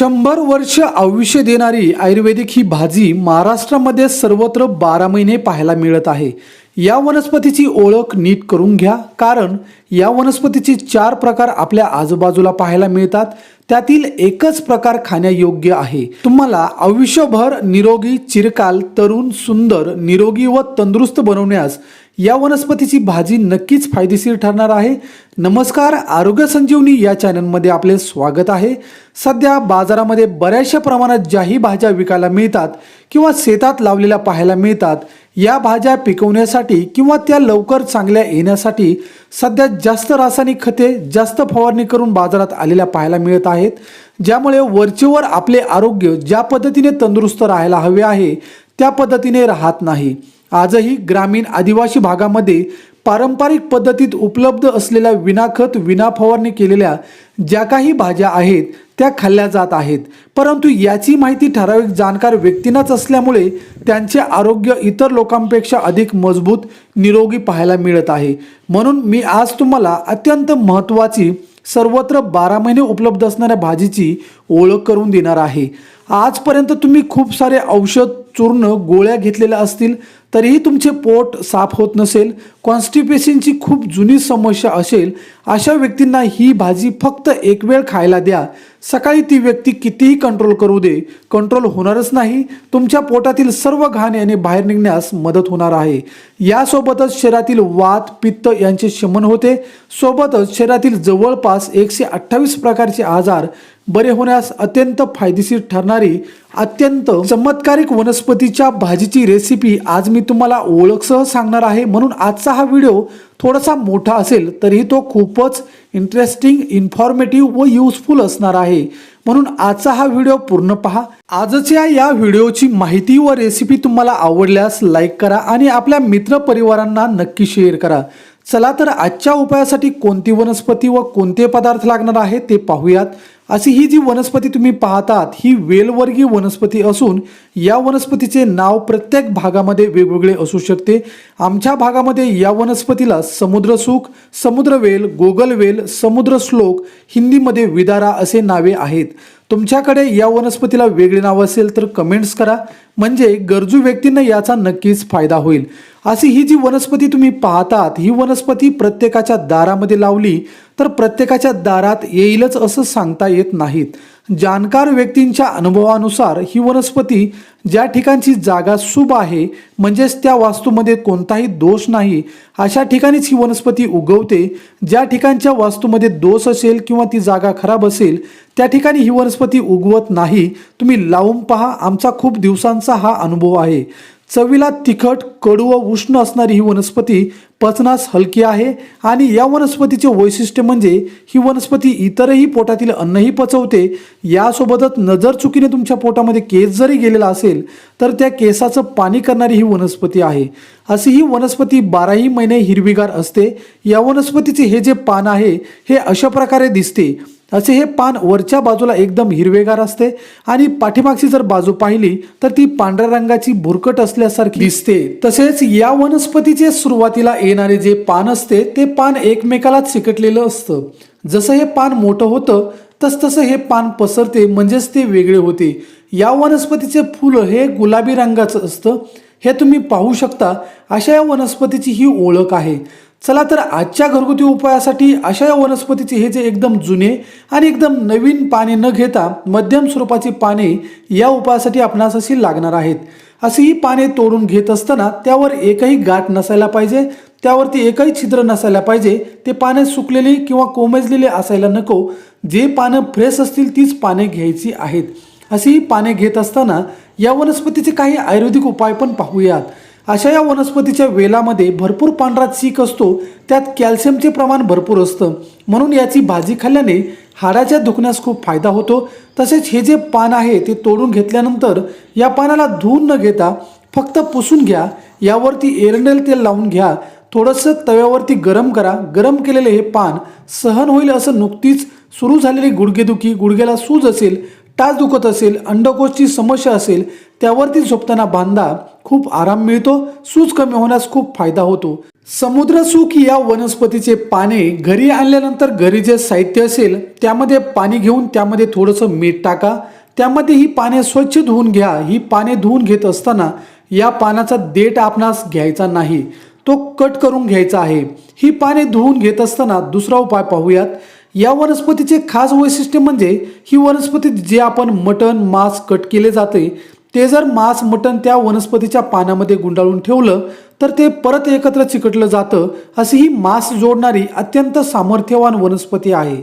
शंभर वर्ष आयुष्य देणारी आयुर्वेदिक ही भाजी महाराष्ट्रामध्ये सर्वत्र बारा महिने पाहायला मिळत आहे. या वनस्पतीची ओळख नीट करून घ्या कारण या वनस्पतीचे चार प्रकार आपल्या आजूबाजूला पाहायला मिळतात. त्यातील एकच प्रकार खाण्यायोग्य आहे. तुम्हाला आयुष्यभर निरोगी चिरकाल तरुण सुंदर निरोगी व तंदुरुस्त बनवण्यास या वनस्पतीची भाजी नक्कीच फायदेशीर ठरणार आहे. नमस्कार आरोग्य संजीवनी या चॅनलमध्ये आपले स्वागत आहे. सध्या बाजारामध्ये बऱ्याचशा प्रमाणात ज्याही भाज्या विकायला मिळतात किंवा शेतात लावलेल्या पाहायला मिळतात या भाज्या पिकवण्यासाठी किंवा त्या लवकर चांगल्या येण्यासाठी सध्या जास्त रासायनिक खते जास्त फवारणी करून बाजारात आलेल्या पाहायला मिळत आहेत ज्यामुळे वरचेवर आपले आरोग्य ज्या पद्धतीने तंदुरुस्त राहायला हवे आहे त्या पद्धतीने राहत नाही. आजही ग्रामीण आदिवासी भागामध्ये पारंपरिक पद्धतीत उपलब्ध असलेल्या विनाखत विना फवारणी केलेल्या ज्या काही भाज्या आहेत त्या खाल्ल्या जात आहेत. परंतु याची माहिती ठराविक जाणकार व्यक्तींनाच असल्यामुळे त्यांचे आरोग्य इतर लोकांपेक्षा अधिक मजबूत निरोगी पाहायला मिळत आहे. म्हणून मी आज तुम्हाला अत्यंत महत्त्वाची सर्वत्र बारा महिने उपलब्ध असणाऱ्या भाजीची ओळख करून देणार आहे. आजपर्यंत तुम्ही खूप सारे औषध चूर्ण गोळ्या घेतलेल्या असतील तरीही तुमचे पोट साफ होत नसेल कॉन्स्टिपेशनची खूप जुनी समस्या असेल अशा व्यक्तींना ही भाजी फक्त एक वेळ खायला द्या. सकाळी ती व्यक्ती कितीही कंट्रोल करू दे कंट्रोल होणारच नाही. तुमच्या पोटातील सर्व घाण याने बाहेर निघण्यास मदत होणार आहे. यासोबतच शरीरातील वात पित्त यांचे शमन होते. सोबतच शरीरातील जवळपास एकशे अठ्ठावीस प्रकारचे आजार बरे होण्यास अत्यंत फायदेशीर ठरणारी अत्यंत चमत्कारिक वनस्पतीच्या भाजीची रेसिपी आज मी तुम्हाला ओळखसह सांगणार आहे. म्हणून आजचा हा व्हिडिओ थोडासा मोठा असेल तरीही तो खूपच इंटरेस्टिंग इन्फॉर्मेटिव्ह व युजफुल असणार आहे. म्हणून आजचा हा व्हिडिओ पूर्ण पहा. आजच्या या व्हिडिओची माहिती व रेसिपी तुम्हाला आवडल्यास लाईक करा आणि आपल्या मित्रपरिवारांना नक्की शेअर करा. चला तर आजच्या उपायासाठी कोणती वनस्पती व कोणते पदार्थ लागणार आहे ते पाहूयात. अशी ही जी वनस्पती तुम्ही पाहतात ही वेलवर्गीय वनस्पती असून या वनस्पतीचे नाव प्रत्येक भागामध्ये वेगवेगळे असू शकते. आमच्या भागामध्ये या वनस्पतीला समुद्रसुख समुद्रवेल गोगलवेल समुद्र श्लोक हिंदीमध्ये विदारा असे नावे आहेत. तुमच्याकडे या वनस्पतीला वेगळे नाव असेल तर कमेंट्स करा. म्हणजे गरजू व्यक्तींना याचा नक्कीच फायदा होईल. अशी ही जी वनस्पती तुम्ही पाहतात ही वनस्पती प्रत्येकाच्या दारामध्ये लावली तर प्रत्येकाच्या दारात येईलच असं सांगता येत नाहीत. जाणकार व्यक्तींच्या अनुभवानुसार ही वनस्पती ज्या ठिकाणची जागा शुभ आहे म्हणजेच त्या वास्तूमध्ये कोणताही दोष नाही अशा ठिकाणीच ही वनस्पती उगवते. ज्या ठिकाणच्या वास्तूमध्ये दोष असेल किंवा ती जागा खराब असेल त्या ठिकाणी ही वनस्पती उगवत नाही. तुम्ही लावून पहा आमचा खूप दिवसांचा हा अनुभव आहे. चवीला तिखट कडू व उष्ण असणारी ही वनस्पती पचनास हलकी आहे आणि या वनस्पतीचे वैशिष्ट्य म्हणजे ही वनस्पती इतरही पोटातील अन्नही पचवते. यासोबतच नजर चुकीने तुमच्या पोटामध्ये केस जरी गेलेला असेल तर त्या केसाचं पाणी करणारी ही वनस्पती आहे. अशी ही वनस्पती बाराही महिने हिरवीगार असते. या वनस्पतीचे हे जे पान आहे हे अशा प्रकारे दिसते. असे हे पान वरच्या बाजूला एकदम हिरवेगार असते आणि पाठीमागची जर बाजू पाहिली तर ती पांढऱ्या रंगाची भुरकट असल्यासारखी दिसते. तसेच या वनस्पतीचे सुरुवातीला येणारे जे पान असते ते पान एकमेकाला चिकटलेलं असतं. जसं हे पान मोठं होतं तसतसं हे पान पसरते म्हणजेच ते वेगळे होते. या वनस्पतीचे फुलं हे गुलाबी रंगाचं असतं. हे तुम्ही पाहू शकता अशा या वनस्पतीची ही ओळख आहे. चला तर आजच्या घरगुती उपायासाठी अशा या वनस्पतीचे हे जे एकदम जुने आणि एकदम नवीन पाने न घेता मध्यम स्वरूपाची पाने या उपायासाठी आपणास अशी लागणार आहेत. अशी ही पाने तोडून घेत असताना त्यावर एकही गाठ नसायला पाहिजे त्यावरती एकही छिद्र नसायला पाहिजे ते पाने सुकलेली किंवा कोमेजलेले असायला नको जे पानं फ्रेश असतील तीच पाने घ्यायची आहेत. अशी ही पाने घेत असताना या वनस्पतीचे काही आयुर्वेदिक उपाय पण पाहूयात. अशा या वनस्पतीच्या वेलामध्ये भरपूर पांढरा चीक असतो त्यात कॅल्शियमचे प्रमाण भरपूर असतं. म्हणून याची भाजी खाल्ल्याने हाडाच्या दुखण्यास खूप फायदा होतो. तसेच हे जे पान आहे ते तोडून घेतल्यानंतर या पानाला धुवून न घेता फक्त पुसून घ्या. यावरती एरंडेल तेल लावून घ्या. थोडंसं तव्यावरती गरम करा. गरम केलेले हे पान सहन होईल असं नुकतीच सुरू झालेली गुडघेदुखी गुडघ्याला सूज असेल टाच दुखत असेल अंडकोशची समस्या असेल त्यावरती झोपताना बांधा. खूप आराम मिळतो सूज कमी होण्यास खूप फायदा होतो. समुद्रसुख या वनस्पतीचे पाने घरी आणल्यानंतर घरी जे साहित्य असेल त्यामध्ये पाणी घेऊन त्यामध्ये थोडंसं मीठ टाका. त्यामध्ये ही पाने स्वच्छ धुवून घ्या. ही पाने धुवून घेत असताना या पानाचा देठ आपणास घ्यायचा नाही. तो कट करून घ्यायचा आहे. ही पाने धुवून घेत असताना दुसरा उपाय पाहूयात. या वनस्पतीचे खास वैशिष्ट्य म्हणजे ही वनस्पती जे आपण मटण मांस कट केले जाते ते जर मांस मटण त्या वनस्पतीच्या पानामध्ये गुंडाळून ठेवलं तर ते परत एकत्र चिकटलं जातं अशी ही मांस जोडणारी अत्यंत सामर्थ्यवान वनस्पती आहे.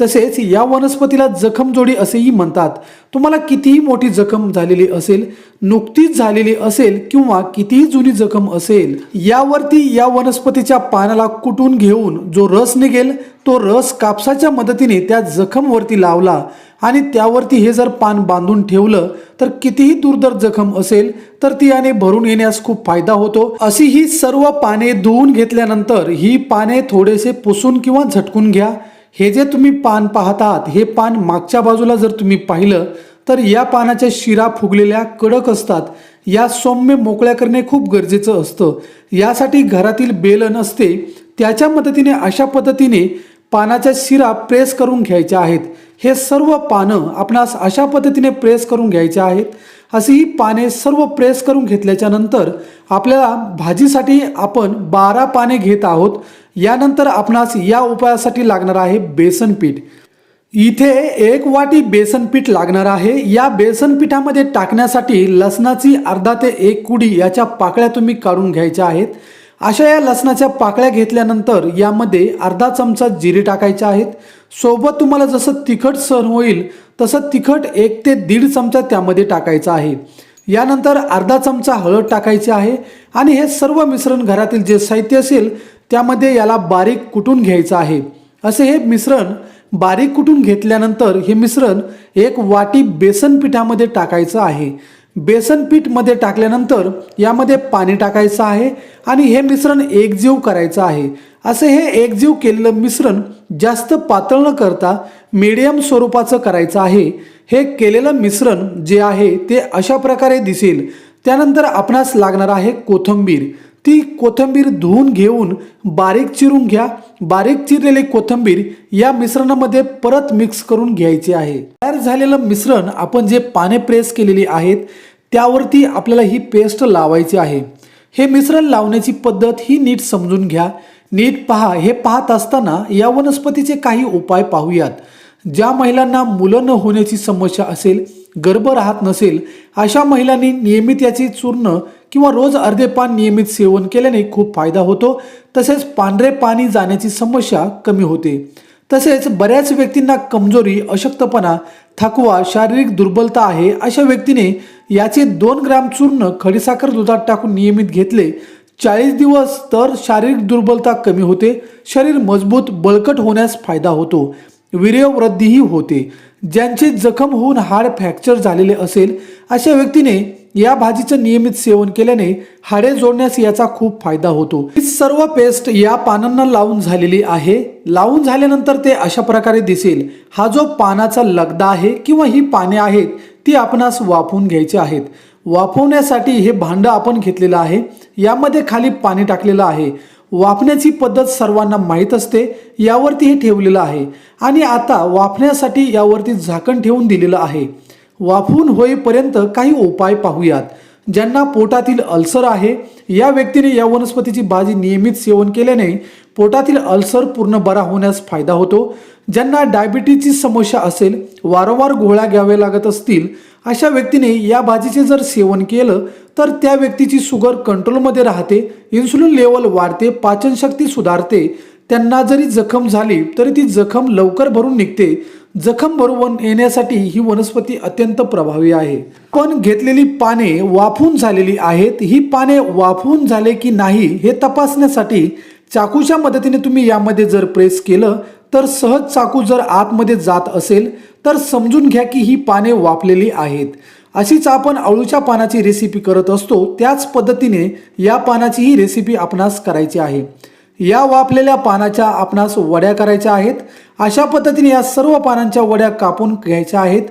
तसेच या वनस्पतीला जखमजोडी असेही म्हणतात. तुम्हाला कितीही मोठी जखम झालेली असेल नुकतीच झालेली असेल किंवा कितीही जुनी जखम असेल यावरती या वनस्पतीच्या पानाला कुटून घेऊन जो रस निघेल तो रस कापसाच्या मदतीने त्या जखमवरती लावला आणि त्यावरती हे जर पान बांधून ठेवलं तर कितीही दुर्धर जखम असेल तर ती याने भरून येण्यास खूप फायदा होतो. अशी ही सर्व पाने धुवून घेतल्यानंतर ही पाने थोडेसे पुसून किंवा झटकून घ्या. हे जे तुम्ही पान पाहत आहात हे पान मागच्या बाजूला जर तुम्ही पाहिलं तर या पानाच्या शिरा फुगलेल्या कडक असतात. या सौम्य मोकळ्या करणे खूप गरजेचं असतं. यासाठी घरातील बेलन असते त्याच्या मदतीने अशा पद्धतीने पानाच्या शिरा प्रेस करून घ्यायच्या आहेत. हे सर्व पानं आपणास अशा पद्धतीने प्रेस करून घ्यायचे आहेत. अशी ही पाने सर्व प्रेस करून घेतल्याच्या नंतर आपल्याला भाजीसाठी आपण बारा पाने घेत आहोत. यानंतर आपणास या उपायासाठी लागणार आहे बेसन पीठ. इथे एक वाटी बेसन पीठ लागणार आहे. या बेसन पिठामध्ये टाकण्यासाठी लसणाची अर्धा ते एक कुडी याच्या पाकळ्या तुम्ही काढून घ्यायच्या आहेत. अशा या लसणाच्या पाकळ्या घेतल्यानंतर यामध्ये अर्धा चमचा जिरे टाकायचे आहेत. सोबत तुम्हाला जसं तिखट सहन होईल तसं तिखट एक ते दीड चमचा त्यामध्ये टाकायचं आहे. यानंतर अर्धा चमचा हळद टाकायची आहे. आणि हे सर्व मिश्रण घरातील जे साहित्य असेल त्यामध्ये याला बारीक कुटून घ्यायचं आहे. असे हे मिश्रण बारीक कुटून घेतल्यानंतर हे मिश्रण एक वाटी बेसन पिठामध्ये टाकायचं आहे. बेसन पीठमध्ये टाकल्यानंतर यामध्ये पाणी टाकायचं आहे आणि हे मिश्रण एकजीव करायचं आहे. असे हे एकजीव केलेलं मिश्रण जास्त पातळ न करता मीडियम स्वरूपाचं करायचं आहे. हे केलेलं मिश्रण जे आहे ते अशा प्रकारे दिसेल. त्यानंतर आपणास लागणार आहे कोथंबीर. ती कोथंबीर धुवून घेऊन बारीक चिरून घ्या. बारीक चिरलेली कोथंबीर या मिश्रणामध्ये परत मिक्स करून घ्यायची आहे. तयार झालेलं मिश्रण आपण जे पाने प्रेस केलेली आहेत त्यावरती आपल्याला ही पेस्ट लावायची आहे. हे मिश्रण लावण्याची पद्धत ही नीट समजून घ्या. नीट पहा. हे पाहत असताना या वनस्पतीचे काही उपाय पाहूयात. ज्या महिलांना मुलं न होण्याची समस्या असेल गर्भ राहत नसेल अशा महिलांनी नियमित याची चूर्ण किंवा रोज अर्धे पान नियमित सेवन केल्याने खूप फायदा होतो. तसेच पांढरे पाणी जाण्याची समस्या कमी होते. तसेच बऱ्याच व्यक्तींना कमजोरी अशक्तपणा थकवा शारीरिक दुर्बलता आहे अशा व्यक्तीने याचे दोन ग्राम चूर्ण खडीसाखर दुधात टाकून नियमित घेतले. चाळीस दिवस तर शारीरिक दुर्बलता कमी होते. शरीर मजबूत बळकट होण्यास फायदा होतो. वीर्यवृद्धीही होते. ज्यांचे जखम होऊन हाड फ्रॅक्चर झालेले असेल अशा व्यक्तीने या भाजीचं नियमित सेवन केल्याने हाडे जोडण्यास याचा खूप फायदा होतो. ही सर्व पेस्ट या पानांना लावून झालेली आहे. लावून झाल्यानंतर ते अशा प्रकारे दिसेल. हा जो पानाचा लगदा आहे किंवा ही पाने आहेत ती आपणास वाफवून घ्यायची आहेत. वाफवण्यासाठी हे भांडं आपण घेतलेलं आहे. यामध्ये खाली पाणी टाकलेलं आहे. वाफण्याची पद्धत सर्वांना माहीत असते. यावरती हे ठेवलेलं आहे. आणि आता वाफण्यासाठी यावरती झाकण ठेवून दिलेलं आहे. वाफून होईपर्यंत काही उपाय पाहूयात. ज्यांना पोटातील अल्सर आहे या व्यक्तीने या वनस्पतीची भाजी नियमित सेवन केल्याने पोटातील अल्सर पूर्ण बरा होण्यास फायदा होतो. ज्यांना डायबिटीजची समस्या असेल वारंवार गोळ्या घ्याव्या लागत असतील अशा व्यक्तीने या भाजीचे जर सेवन केलं तर त्या व्यक्तीची शुगर कंट्रोलमध्ये राहते इन्सुलिन लेवल वाढते पाचनशक्ती सुधारते. त्यांना जरी जखम झाली तरी ती जखम लवकर भरून निघते. जखम भरून येण्यासाठी ही वनस्पती अत्यंत प्रभावी आहे. पण घेतलेली पाने वाफून झालेली आहेत. ही पाने वाफून झाले की नाही हे तपासण्यासाठी चाकूच्या मदतीने तुम्ही यामध्ये जर प्रेस केलं तर सहज चाकू जर आतमध्ये जात असेल तर समजून घ्या की ही पाने वाफलेली आहेत. अशीच आपण अळूच्या पानाची रेसिपी करत असतो. त्याच पद्धतीने या पानाची ही रेसिपी आपणास करायची आहे. या वाफलेल्या पानाच्या आपणास वड्या करायच्या आहेत. अशा पद्धतीने या सर्व पानांच्या वड्या कापून घ्यायच्या आहेत.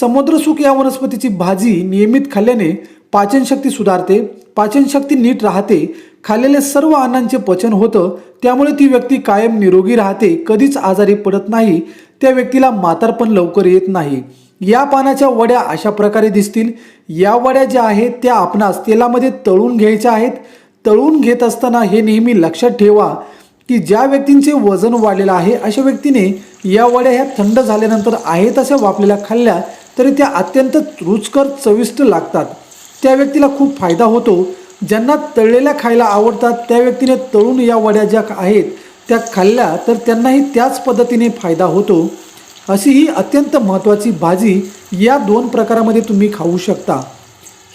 समुद्रसुख या वनस्पतीची भाजी नियमित खाल्ल्याने पाचनशक्ती सुधारते पाचनशक्ती नीट राहते खाल्लेले सर्व अन्नांचे पचन होतं. त्यामुळे ती व्यक्ती कायम निरोगी राहते कधीच आजारी पडत नाही त्या व्यक्तीला म्हातारपण लवकर येत नाही. या पानाच्या वड्या अशा प्रकारे दिसतील. या वड्या ज्या आहेत त्या आपणास तेलामध्ये तळून घ्यायच्या आहेत. तळून घेत असताना हे नेहमी लक्षात ठेवा की ज्या व्यक्तींचे वजन वाढलेलं आहे अशा व्यक्तीने या वड्या ह्या थंड झाल्यानंतर आहे तशा वापलेल्या खाल्ल्या तरी त्या अत्यंत रुचकर चविष्ट लागतात. त्या व्यक्तीला खूप फायदा होतो. ज्यांना तळलेल्या खायला आवडतात त्या व्यक्तीने तळून या वड्या ज्या आहेत त्या खाल्ल्या तर त्यांनाही त्याच पद्धतीने फायदा होतो. अशी ही अत्यंत महत्त्वाची भाजी या दोन प्रकारामध्ये तुम्ही खाऊ शकता.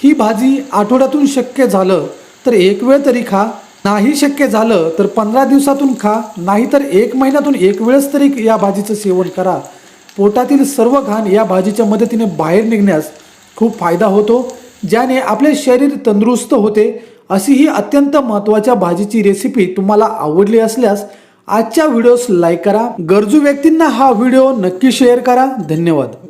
ही भाजी आठवड्यातून शक्य झालं तर एक वेळ तरी खा. नाही शक्य झालं तर पंधरा दिवसातून खा. नाहीतर एक महिन्यातून एक वेळेस तरी या भाजीचं सेवन करा. पोटातील सर्व घाण या भाजीच्या मदतीने बाहेर निघण्यास खूप फायदा होतो ज्याने आपले शरीर तंदुरुस्त होते. अशी ही अत्यंत महत्त्वाच्या भाजीची रेसिपी तुम्हाला आवडली असल्यास आजच्या व्हिडिओस लाईक करा. गरजू व्यक्तींना हा व्हिडिओ नक्की शेअर करा. धन्यवाद.